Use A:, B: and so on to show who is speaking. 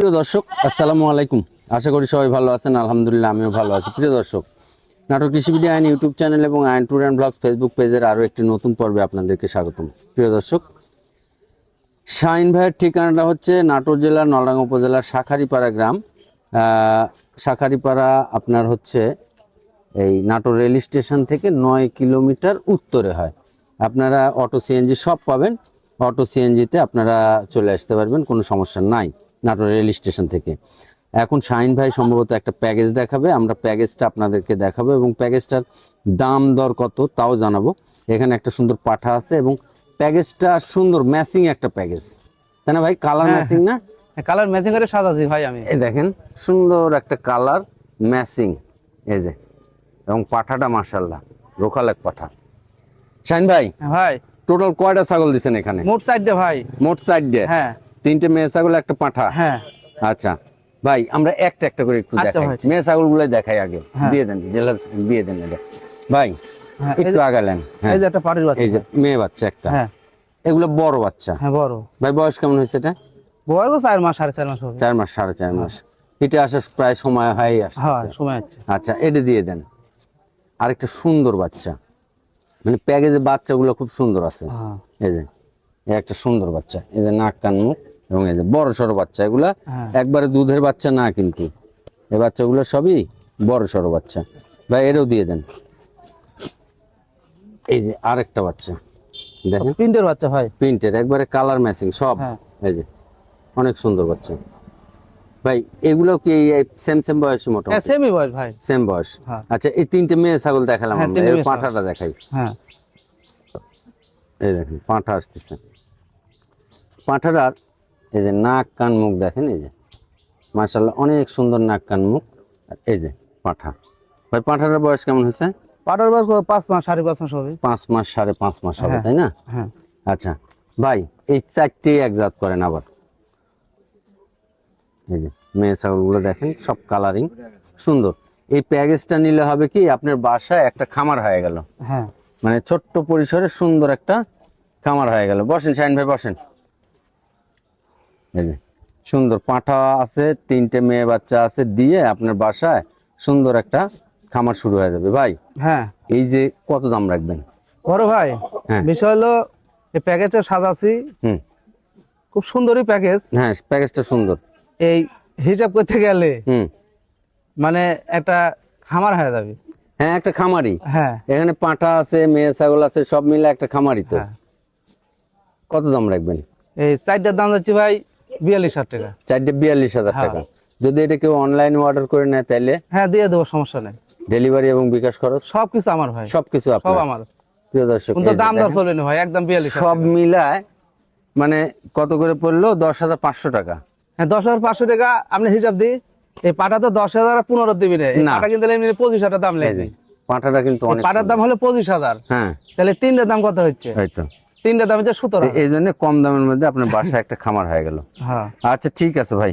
A: প্রিয় দর্শক, আসসালামু আলাইকুম। আশা করি সবাই ভালো আছেন, আলহামদুলিল্লাহ আমিও ভালো আছি। প্রিয় দর্শক নাটক কৃষিবিডি আইন ইউটিউব চ্যানেল এবং আইন ট্যুর অ্যান্ড ব্লগস ফেসবুক পেজের আরও একটি নতুন পর্বে আপনাদেরকে স্বাগতম। প্রিয় দর্শক, শাহিন ভাইয়ের ঠিকানাটা হচ্ছে নাটোর জেলার নলডাঙ্গা উপজেলার শাখারিপাড়া গ্রাম। শাখারিপাড়া আপনার হচ্ছে এই নাটোর রেল স্টেশন থেকে নয় কিলোমিটার উত্তরে হয়। আপনারা অটো সিএনজি সব পাবেন, অটো সিএনজিতে আপনারা চলে আসতে পারবেন, কোনো সমস্যা নাই। নাটোর রেল স্টেশন থেকে। এখন শাহিন ভাই সম্ভবত একটা প্যাকেজ দেখাবে আমরা প্যাকেজটা আপনাদেরকে দেখাবো এবং প্যাকেজটার দাম দর কত তাও জানাব। এখানে একটা সুন্দর পাঠা আছে এবং প্যাকেজটা সুন্দর ম্যাচিং একটা প্যাকেজ। তাই না ভাই? কালার
B: হ্যাঁ,
A: ম্যাচিং না?
B: কালার ম্যাচিং করে সাজাছি ভাই আমি।
A: এই দেখেন সুন্দর একটা কালার ম্যাচিং। এই যে এবং পাঠাটা মাশাল্লাহ লোকাল এক পাঠা। শাইন ভাই
B: হ্যাঁ, ভাই।
A: টোটাল কয়টা ছাগল দিছেন এখানে?
B: মোট সাইড ভাই।
A: মোট সাইড দিয়ে
B: হ্যাঁ।
A: তিনটে মেয়ে ছাগল একটা পাঠা?
B: হ্যাঁ।
A: আচ্ছা। ভাই আমরা একটা একটা করে একটু
B: আচ্ছা
A: দেখাই। মেয়ে ছাগলগুলো দেখাই আগে।
B: হ্যাঁ।
A: দিয়ে দেন জেলা দিয়ে দেন এটা। ভাই
B: হ্যাঁ,
A: একটু আগালেন। হ্যাঁ।
B: এই যে একটা পাটির বাচ্চা।
A: এই যে মেয়ে বাচ্চা একটা।
B: হ্যাঁ।
A: এগুলো বড় বাচ্চা।
B: হ্যাঁ বড়।
A: ভাই বয়স কেমন হয়েছে এটা?
B: বয়স চার মাস সাড়ে চার মাস হবে।
A: চার মাস সাড়ে চার মাস। এটা আসার প্রায় সময় হয়ে
B: হ্যাঁ সময়
A: আচ্ছা এটা দিয়ে দেন। আরেকটা সুন্দর বাচ্চা। মানে প্যাকেজে বাচ্চাগুলো খুব সুন্দর আছে। এই যে। একটা সুন্দর বাচ্চা। এই যে নাক কান মুখ এবং এই যে বড় সড়ো বাচ্চা। এগুলা
B: হ্যাঁ।
A: একবারে দুধের বাচ্চা না কিন্তু। এই বাচ্চাগুলো সবই বড় সড়ো বাচ্চা। ভাই এটাও দিয়ে দেন। এই যে আরেকটা বাচ্চা। দেখেন।
B: প্রিন্টের বাচ্চা ভাই।
A: প্রিন্টের একবারে কালার ম্যাচিং সব।
B: হ্যাঁ।
A: এই যে অনেক সুন্দর বাচ্চা। ভাই এগুলো কি সেম সেম বয়সী
B: হ্যাঁ
A: মোটামুটি
B: সেমই বয়স ভাই।
A: সেম বয়স।
B: হ্যাঁ।
A: আচ্ছা এই তিনটে মেয়ে ছাগল দেখালাম
B: হ্যাঁ,
A: আমরা। এর পাঁঠাটা দেখাই।
B: হ্যাঁ।
A: এই দেখেন পাঁঠা আসতেছে। পাঁঠাটার এই যে নাক কান মুখ দেখেন এই যে। মার্শাল্লাহ অনেক সুন্দর নাক কান মুখ আর এই যে পাঁঠা ভাই পাঁঠাটার বয়স কেমন হয়েছে?
B: পাটার বয়স পাঁচ মাস সাড়ে পাঁচ মাস হবে।
A: পাঁচ মাস সাড়ে পাঁচ মাস হবে
B: হ্যাঁ।
A: তাই না?
B: হ্যাঁ।
A: আচ্ছা ভাই এই চারটে একজাত করেন আবার। এই যে মেয়ে ছাগলগুলো দেখেন সব কালারিং সুন্দর। এই প্যাকেজটা নিলে হবে কি আপনার বাসায় একটা খামার হয়ে গেল।
B: হ্যাঁ।
A: মানে ছোট্ট পরিসরে সুন্দর একটা খামার হয়ে গেল। বসেন শাহিন ভাই বসেন। এই যে। সুন্দর পাঁঠা আছে তিনটে মেয়ে বাচ্চা আছে দিয়ে আপনার বাসায় সুন্দর একটা খামার শুরু হয়ে যাবে। ভাই
B: হ্যাঁ।
A: এই যে কত দাম রাখবেন?
B: বড় ভাই
A: হ্যাঁ।
B: বিষয় হলো এই প্যাকেজটা সাজাছি
A: হুম।
B: খুব সুন্দরই প্যাকেজ।
A: হ্যাঁ প্যাকেজটা সুন্দর।
B: এই হিসাব করতে গেলে
A: হুম।
B: মানে একটা খামার হয়ে যাবে।
A: হ্যাঁ একটা খামারি
B: হ্যাঁ।
A: এখানে পাঁঠা আছে মেয়ে ছাগল আছে সব মিলে একটা খামারি তো।
B: হ্যাঁ।
A: কত দাম রাখবেন?
B: এই চারটার দাম যাচ্ছে ভাই বিয়াল্লিশ হাজার টাকা।
A: চারটে বিয়াল্লিশ হাজার
B: হ্যাঁ।
A: টাকা। যদি এটা কেউ অনলাইনে অর্ডার করে নেয় তাহলে?
B: হ্যাঁ দিয়ে দেবো সমস্যা নেই।
A: ডেলিভারি এবং বিকাশ খরচ?
B: সব কিছু আমার ভাই।
A: সবকিছু
B: সব আমার।
A: প্রিয় দর্শক
B: দাম দর চলবে ভাই একদম বিয়াল্লিশ
A: সব মিলায় মানে কত করে পড়ল? দশ হাজার পাঁচশো টাকা।
B: হ্যাঁ দশ হাজার পাঁচশো টাকা আপনি হিসাব দিই। এই পাটা তো দশ হাজার আর পনেরো দিবি না। পাটা কিন্তু এমনি পঁচিশ হাজার দাম লেগেছে
A: যে, পাঁঠাটা কিন্তু
B: পাটার দাম হলো পঁচিশ হাজার।
A: হ্যাঁ।
B: তাহলে তিনটার দাম কত হচ্ছে?
A: হয়তো
B: তিনটার দাম হচ্ছে সতেরো
A: এই জন্য কম দামের মধ্যে আপনার বাসায় একটা খামার হয়ে গেল।
B: হ্যাঁ।
A: আচ্ছা ঠিক আছে ভাই।